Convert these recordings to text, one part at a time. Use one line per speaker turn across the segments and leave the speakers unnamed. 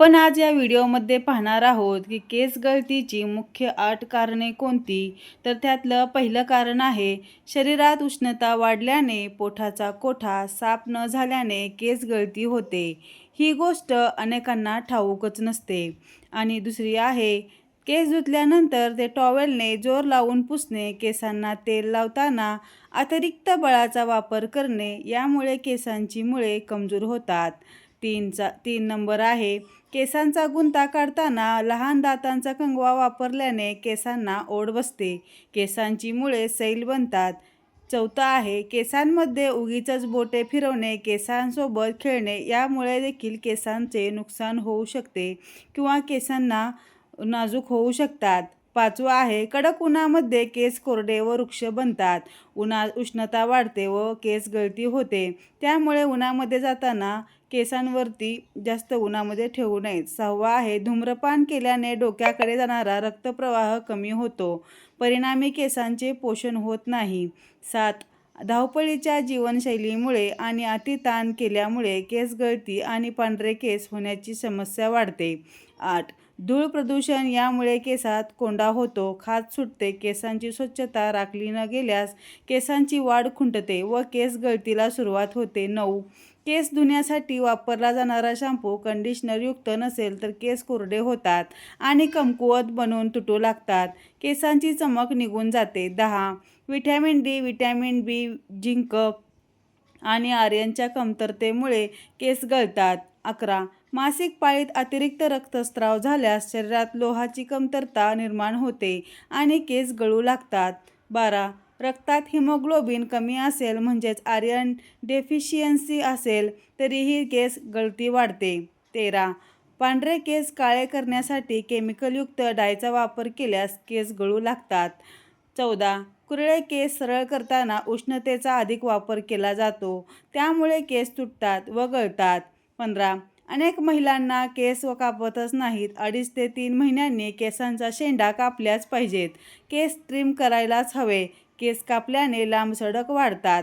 आपण आज या व्हिडिओमध्ये पाहणार आहोत की केस गळतीची मुख्य आठ कारणे कोणती? तर त्यातलं पहिलं कारण आहे शरीरात उष्णता वाढल्याने पोटाचा कोठा साफ न झाल्याने केस गळती होते. ही गोष्ट अनेकांना ठाऊकच नसते. आणि दुसरी आहे केस धुतल्यानंतर ते टॉवेलने जोर लावून पुसणे केसांना तेल लावताना अतिरिक्त बळाचा वापर करणे यामुळे केसांची मुळे कमजोर होतात. तीनचा तीन नंबर आहे. केसांचा गुंता काढताना लहान दातांचा कंगवा वापरल्याने केसांना ओढ बसते. केसांची मुळे सैल बनतात. चौथा आहे केसांमध्ये उगीचच बोटे फिरवणे केसांसोबत खेळणे यामुळे देखील केसांचे नुकसान होऊ शकते किंवा केसांना नाजूक होऊ शकतात. पाचवा आहे कडक उन्हामध्ये केस कोरडे व वृक्ष बनतात. उन्हा उष्णता वाढते व केस गळती होते. त्यामुळे उन्हामध्ये जाताना केसांवरती जास्त उन्हामध्ये ठेवू नयेत. सहावा आहे धूम्रपान केल्याने डोक्याकडे जाणारा रक्तप्रवाह कमी होतो. परिणामी केसांचे पोषण होत नाही. सात धावपळीच्या जीवनशैलीमुळे आणि अतिताण केल्यामुळे केस गळती आणि पांढरे केस होण्याची समस्या वाढते. आठ धूळ प्रदूषण यामुळे केसात कोंडा होतो. खाज सुटते. केसांची स्वच्छता राखली न गेल्यास केसांची वाढ खुंटते व केस गळतीला सुरुवात होते. नऊ. केस धुण्यासाठी वापरला जाणारा शॅम्पू कंडिशनरयुक्त नसेल तर केस कोरडे होतात आणि कमकुवत बनवून तुटू लागतात. केसांची चमक निघून जाते. दहा. Vitamin D vitamin B zinc आणि आर्यनच्या कमतरतेमुळे केस गळतात. अकरा. मासिक पाळीत अतिरिक्त रक्तस्राव झाल्यास शरीरात लोहाची कमतरता निर्माण होते आणि केस गळू लागतात. बारा. रक्तात हिमोग्लोबिन कमी असेल म्हणजेच आर्यन डेफिशियन्सी असेल तरीही केस गळती वाढते. तेरा. पांढरे केस काळे करण्यासाठी केमिकलयुक्त डायचा वापर केल्यास केस गळू लागतात. चौदा. कुरळे केस सरळ करताना उष्णतेचा अधिक वापर केला जातो. त्यामुळे केस तुटतात व गळतात. पंधरा. अनेक महिलांना केस व कापतच नाहीत. अडीच ते तीन महिन्यांनी केसांचा शेंडा कापल्याच पाहिजेत. केस ट्रिम करायलाच हवे. केस कापल्याने लांब सडक वाढतात.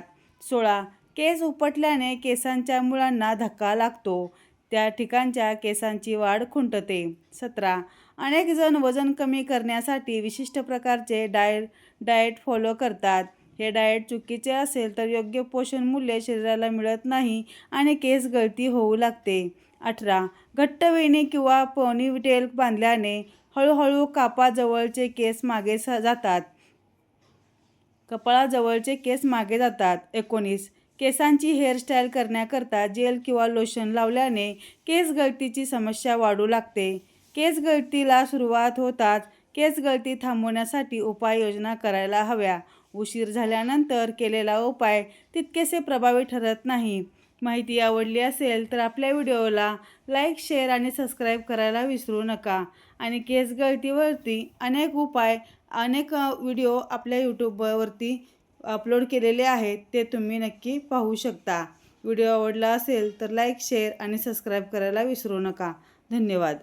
सोळा. केस उपटल्याने केसांच्या मुळांना धक्का लागतो. त्या ठिकाणच्या केसांची वाढ खुंटते. सतरा. अनेक जण वजन कमी करण्यासाठी विशिष्ट प्रकारचे डाएट डाएट फॉलो करतात. हे डाएट चुकीचे असेल तर योग्य पोषण मूल्य शरीराला मिळत नाही आणि केस गळती होऊ लागते. अठरा. घट्ट वेणी किंवा पोनीटेल बांधल्याने हळूहळू कापाजवळचे केस मागे स जातात. कपाळाजवळचे केस मागे जातात. एकोणीस. केसांची हेअरस्टाईल करण्याकरता जेल किंवा लोशन लावल्याने केस गळतीची समस्या वाढू लागते. केस गळतीला सुरुवात होताच केस गळती थांबवण्यासाठी उपाययोजना करायला हव्या. उशीर झाल्यानंतर केलेला उपाय तितकेसे प्रभावी ठरत नाही. माहिती आवडली असेल तर आपल्या व्हिडिओला लाईक शेअर आणि सबस्क्राईब करायला विसरू नका. आणि केस गळतीवरती अनेक उपाय अनेक व्हिडिओ आपल्या यूट्यूबवरती अपलोड केलेले आहेत ते तुम्ही नक्की पाहू शकता. व्हिडिओ आवडला असेल तर लाईक शेअर आणि सबस्क्राईब करायला विसरू नका. धन्यवाद.